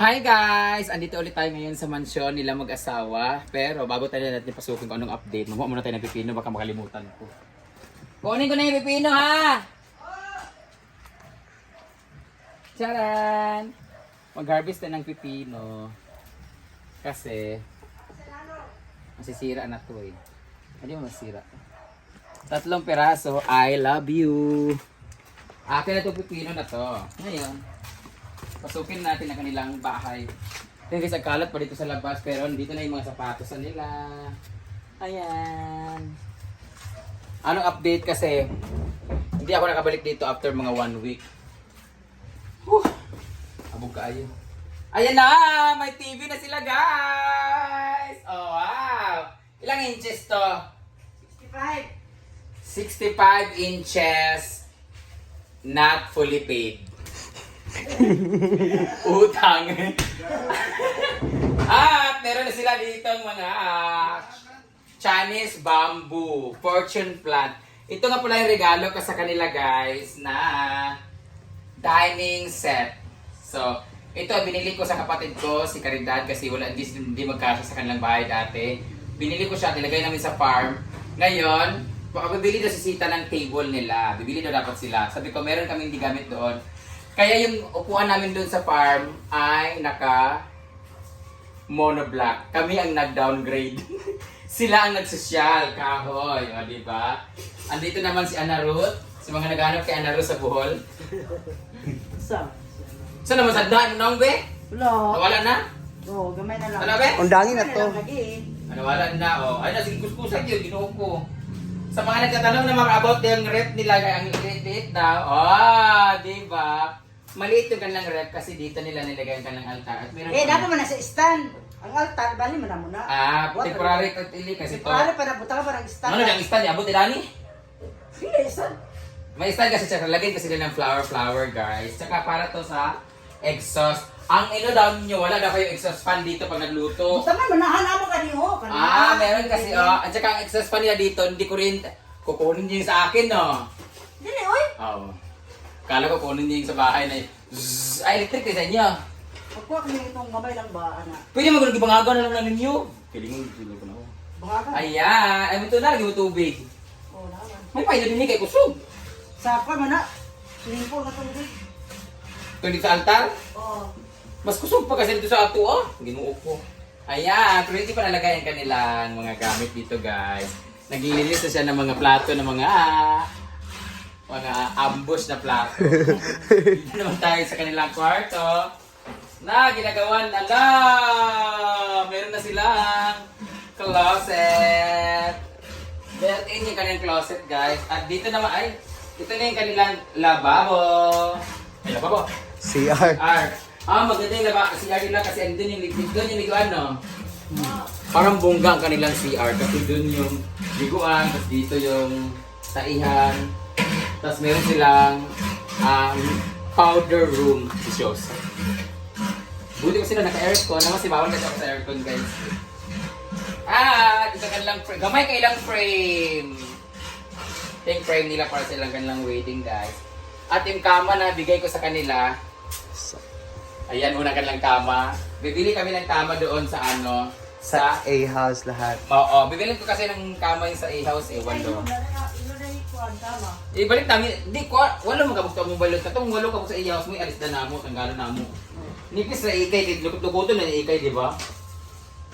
Hi guys! Andito ulit tayo ngayon sa mansyon nila mag-asawa. Pero bago tayo natin pasukin kung anong update, mamuha muna tayo ng pipino, baka makalimutan ko. Kunin ko na yung pipino ha! Charan! Mag-harvest tayo ng pipino. Kasi, masisira na to eh. Hindi mo masira. Tatlong peraso, I love you. Akin na itong pipino na to. Ngayon, pasukin natin ang kanilang bahay. Yung guys, nagkalat pa dito sa labas, pero dito na yung mga sapatos nila. Ayan. Anong update kasi, hindi ako nakabalik dito after mga one week. Whew. Abog ka ayo. Ayan na! May TV na sila guys! Oh wow! Ilang inches to? 65 inches not fully paid. Utang. At meron na sila dito mga Chinese bamboo fortune plant. Ito nga pala yung regalo ko sa kanila guys na dining set. So, ito binili ko sa kapatid ko, si Caridad, kasi wala, hindi, hindi magkasya sa kanilang bahay dati. Binili ko siya, nilagay namin sa farm. Ngayon, bibili daw si Sita ng table nila. Bibili daw dapat sila. Sabi ko, meron kami hindi gamit doon. Kaya yung upuan namin doon sa farm ay naka monoblock. Kami ang nag-downgrade. Sila ang nagsosyal, kahoy, o di ba? Andito naman si Ana Ruth, si mga naghanap kay Ana Ruth sa Bohol. Sa? Saan naman sa daan nung be? Wala. Nawala na? Oo, gamay na lang. Ano be? Undangin na to. Lagi. Nawala na, oh. Ay na, sige kuskusan yun, ginoo ko. Sa mga nagtatanong naman about yung rep nila, ang liit-liit daw. Oh, di ba? Maliit yung kanilang rep kasi dito nila nilagay ang kanilang altar. At meron Eh, dapat man na sa stand. Ang altar, bali mo na muna. Ah, What? temporary katili kasi to. Temporary pa na, buta ka parang stand. Ano yung stand? Abot ilani? Sige, stand. May stand kasi siya. Lagyan kasi nila ng flower flower guys. Tsaka para to sa exhaust. Ang ino daw nyo, wala daw kayo exhaust fan dito pag nagluto. Buta man, manahan mo ka niyo. Ah, meron kasi. Oh, at saka ang exhaust fan nila dito, hindi ko rin kukunin niyo yung sa akin, no? Dili, oy. Oo. Kala ko kunin niyo yung sa bahay na zzz, ay electric din sa inyo. Pagkuha kami itong gamay lang ba, anak? Pwede mo kung ibangagan na lang na ninyo. Kilingon, kilingon ko na ako. Baka ka. Ayan, ay ito na, lagi mo tubig. Oo, naman. May paino din kay kusog. Sa pa man na. Swimming pool na tubig. Dito sa altar. Oo. Mas kusog pa kasi dito sa ato, oh. Ginuo ko. Ayan, pero hindi pa nalagay ang kanilang mga gamit dito, guys. Naglilinis na siya ng mga plato ng mga mga ambush na plato. dito naman tayo sa kanilang kwarto. Na, ginagawan, ala! Meron na silang closet. Built-in yung kanilang closet, guys. At dito naman, ay, ito na yung kanilang lababo. Ay, lababo. CR. R. Ah, maganda yung laba. CR nila kasi andun yung ligid. Doon yung liguan, no? Parang bongga ang kanilang CR kasi doon yung liguan, tapos dito yung taihan. Tapos meron silang um, powder room si Shows. Buti ko sila naka-aircon. Naman si bawal kasi ako sa aircon, guys. Ah, ito kanilang frame. Gamay kailang frame. Ito yung frame nila para sa ilang kanilang wedding, guys. At yung kama na bigay ko sa kanila, Ayan, una kanilang kama. Bibili kami ng kama doon sa ano, sa... Sa A-house lahat. Oo, bibili ko kasi ng kama yung sa A-house, eh, walo. Ibalik namin, di ko, walo mo kabukta mong balot. Katong walo kabukta sa A-house mo, alis na namo, tanggalan namo. Nipis na ikay, lukot-lukoto na ikay, di ba?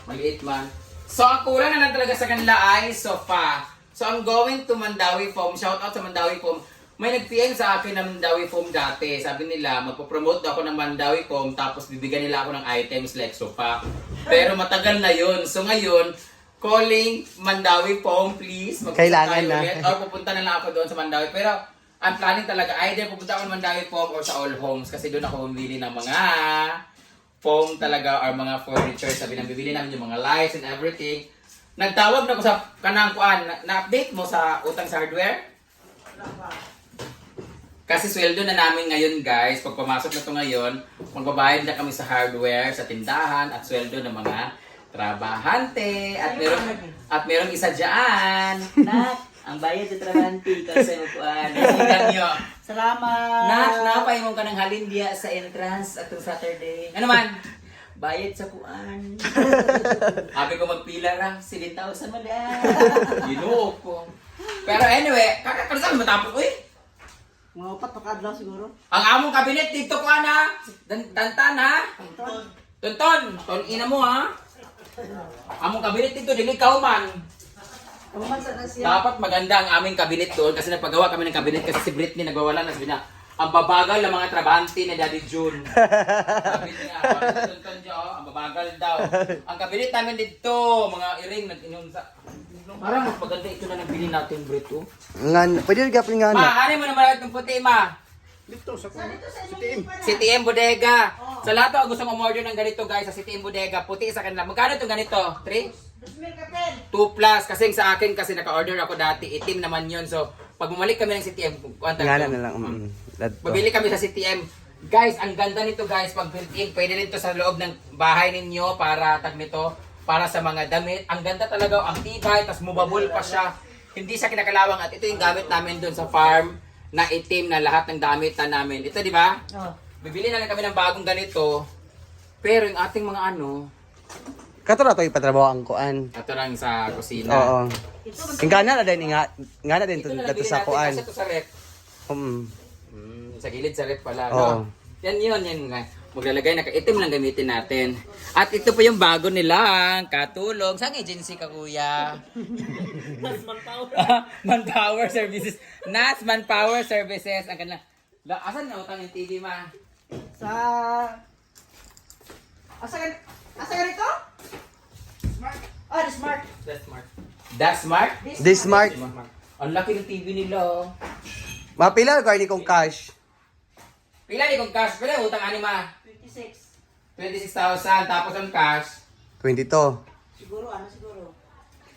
Maliit man. So, ang kulang na lang talaga sa kanila ay sofa. So, I'm going to Mandawi Foam. Shout out sa Mandawi Foam. May nag-PM sa akin ng Mandawi Foam dati. Sabi nila, magpo-promote ako ng Mandawi Foam tapos bibigyan nila ako ng items like sofa. Pero matagal na yun. So, ngayon, calling Mandawi Foam, please. Magpunta Kailangan na. ulit. Or pupunta na lang ako doon sa Mandawi. Pero, ang planning talaga, either pupunta ako ng Mandawi Foam or sa All Homes kasi doon ako bumili ng mga foam talaga or mga furniture. Sabi nang bibili namin yung mga lights and everything. Nagtawag na ako sa kanang kuan, na- na-update mo sa utang sa hardware? Kasi sweldo na namin ngayon guys, pag pumasok na to ngayon, magbabayad na kami sa hardware, sa tindahan, at sweldo ng mga trabahante. At meron, at meron isa dyan. Nak, ang bayad sa trabahante kasi mo kuan. Tingnan nyo. Salamat. Nak, napay mo ka ng halin diya sa entrance at Saturday. Ano man? bayad sa kuan. Sabi ko magpila ra, 7,000 man yan. Ginoo ko. Pero anyway, kakakalasan matapos, uy. Mga upat pa kadlaw siguro. Ang among kabinet dito ko na. Dan dantan ha. Tonton, ton ina mo ha. Among kabinet dito dili kauman. Kamuman sa na siya. Dapat maganda ang aming kabinet doon kasi nagpagawa kami ng kabinet kasi si Britney nagwawala na sabi niya, ang babagal ng mga trabahante na Daddy June. Sabi niya, tonton niya, oh, ang babagal daw. Ang kabinet namin dito, mga iring, nag-inom sa... Parang mas maganda ito na nabili natin, Brito. Ngan, pwede rin gapin nga na. Ma, ano mo naman itong puti, ma? Dito sa CTM. CTM Bodega. Sa lahat ng gustong umorder ng ganito guys sa CTM Bodega, puti sa kanila. Magkano itong ganito? 3? Bismil kapel. 2 plus. Kasi sa akin kasi naka-order ako dati, itim naman yun. So, pag bumalik kami ng CTM, kuwanta Nga na lang. Mm. Ladto. Mabili kami sa CTM. Guys, ang ganda nito guys, pag built-in, pwede rin to sa loob ng bahay ninyo para tag nito, para sa mga damit. Ang ganda talaga, ang tibay, tas movable pa siya. Hindi siya kinakalawang at ito yung gamit namin doon sa farm na itim na lahat ng damit na namin. Ito, di ba? Oh. Bibili na lang kami ng bagong ganito. Pero yung ating mga ano, Kato na to ipatrabaho ang kuan. ito lang sa kusina. Oo. Ang gana na din nga, nga na din Ito to nabili sa kuan. ito sa rep. Um, Mm, sa gilid sa rep pala. Oo. No? Yan yun, yan nga. Maglalagay na itim lang gamitin natin. At ito po yung bago nilang katulong. Saan agency ka kuya? Nas Manpower. Manpower Services. Nas Manpower Services. Ang kanila. La, asan na utang yung TV ma? Sa... Asa gan... Asa ganito? Smart. Ah, the smart. That's smart. That's smart? this smart. Ang laki ng TV nila. oh. Mapila gani kong cash. Pila ni kung cash? Pila utang ani ma? 26. 26,000 tapos ang cash. 22. Siguro, ano siguro?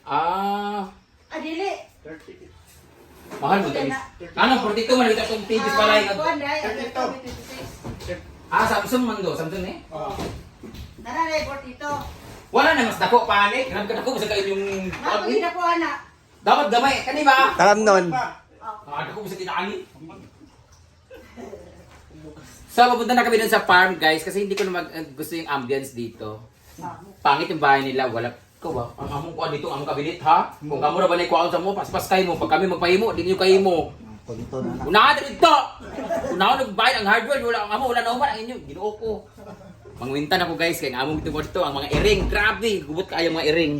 Ah, Ah, dili. mahal mo tayo. Ano, 42 man ito itong TV pala. Ah, yung- na, ang ito, 26. Ah, Samsung man do, Samsung eh. Nara na, 42. Wala na mas dako pa ni. Grabe ka dako sa kayo yung Napagin na po, ana. Dapat gamay kani ba? Taram nun. Ah, dako sa kinaani. So, papunta na kami dun sa farm, guys, kasi hindi ko na mag, gusto yung ambience dito. Pangit yung bahay nila, wala ko ba? Ang among kuha dito, ang kabinet, ha? Kung kamo na ba na ikuha sa mo, paspas kayo mo. Pag kami magpahimo, di niyo kayo mo. Unahan na dito! Unahan nagbayad ang hardware, wala ang amo, wala na uman ang inyo. Ginoo ko. Mangwintan ako guys, kaya among dito dito, ang mga iring, grabe, gubot kayo mga iring.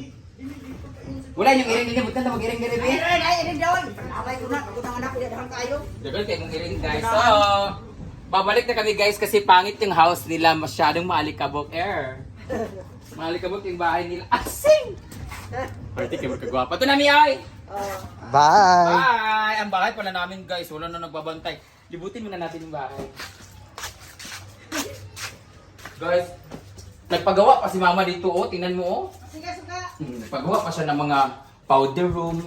Wala yung iring ninyo, bukan na mag-iring diri, Ay, ay, ay, ay, daw. Abay ko na, kung anak ko, dahan kayo. Dagal kayo mong iring guys. So, babalik na kami guys kasi pangit yung house nila, masyadong maalikabok air. Maalikabok yung bahay nila. Asing! Party kayo magkagwapa. Ito na ay! Oh. Bye. Bye! Ang bahay pala namin guys, wala na nagbabantay. Libutin muna natin yung bahay. Guys, nagpagawa pa si mama dito oh, tingnan mo oh. Sige, suka. Hmm, Nagpagawa pa siya ng mga powder room.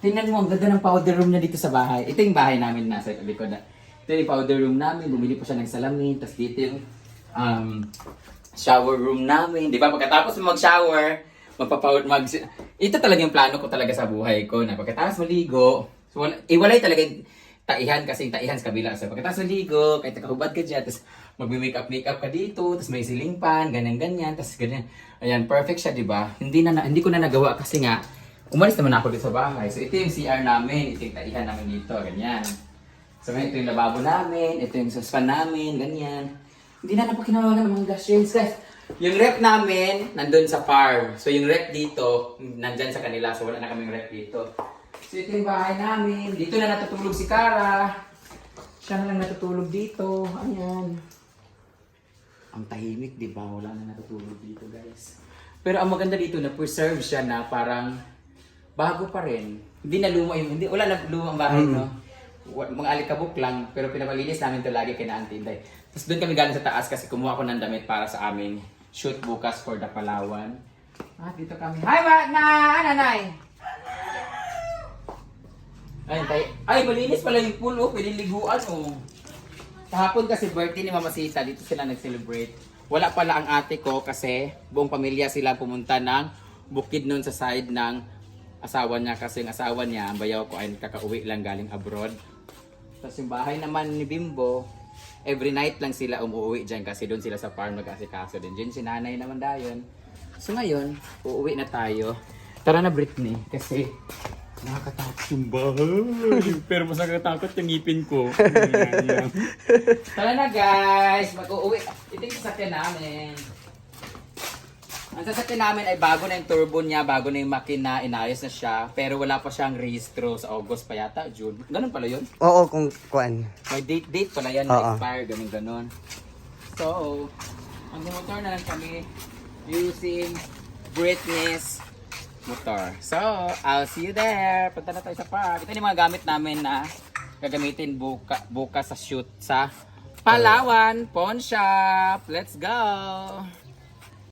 Tingnan mo, ang ganda ng powder room niya dito sa bahay. Ito yung bahay namin nasa likod na. Ito yung powder room namin. Bumili po siya ng salamin. Tapos dito yung um, shower room namin. Di ba? Pagkatapos mag-shower, magpapower, mag... Ito talaga yung plano ko talaga sa buhay ko. Na pagkatapos maligo, so, wala, iwalay talaga yung taihan kasi taihan sa kabila. So pagkatapos maligo, kahit nakahubad ka dyan, tapos magme-makeup makeup ka dito, tapos may ceiling fan, ganyan ganyan, tapos ganyan. Ayan, perfect siya, di ba? Hindi na, na- hindi ko na nagawa kasi nga umalis naman ako dito sa bahay. So ito yung CR namin, ito yung taihan namin dito, ganyan. So ito yung lababo namin, ito yung saucepan namin, ganyan. Hindi na napakinawagan ng mga gas guys. Yung rep namin, nandun sa farm. So yung rep dito, nandyan sa kanila. So wala na kaming rep dito. So ito yung bahay namin. Dito na natutulog si Kara. Siya na lang natutulog dito. Ayan. Ang tahimik, di ba? Wala na natutulog dito, guys. Pero ang maganda dito, na-preserve siya na parang bago pa rin. Hindi na luma yung, hindi, wala na lumang bahay, no? Wa- Mga alikabok lang, pero pinapalinis namin to lagi kay na Auntie Inday. Tapos doon kami galing sa taas kasi kumuha ko ng damit para sa aming shoot bukas for the Palawan. Ah, dito kami. Hi, ma! Na! Nanay! Ay, tay ay, malinis pala yung pool, oh. Pwede liguan, oh. Kahapon kasi birthday ni Mama Sita, dito sila nag-celebrate. Wala pala ang ate ko kasi buong pamilya sila pumunta ng bukid nun sa side ng asawa niya kasi yung asawa niya, ang bayaw ko ay kakauwi lang galing abroad. Tapos yung bahay naman ni Bimbo, every night lang sila umuwi dyan kasi doon sila sa farm nag-asikaso din. Diyan si nanay naman dayon. So ngayon, uuwi na tayo. Tara na Britney kasi nakakatakot yung bahay. Pero mas nakakatakot yung ngipin ko. Tara na guys, mag-uuwi. Ito yung sasakyan namin. Ang sasakyan namin ay bago na yung turbo niya, bago na yung makina, inayos na siya. Pero wala pa siyang rehistro sa August pa yata, June. Ganun pala yun. Oo, kung kuan. May date date pala yan, Oo. na expire, ganun ganon. So, ang motor na lang kami using Britney's motor. So, I'll see you there. Punta na tayo sa park. Ito yung mga gamit namin na gagamitin buka, bukas sa shoot sa Palawan Pawn Shop. Let's go!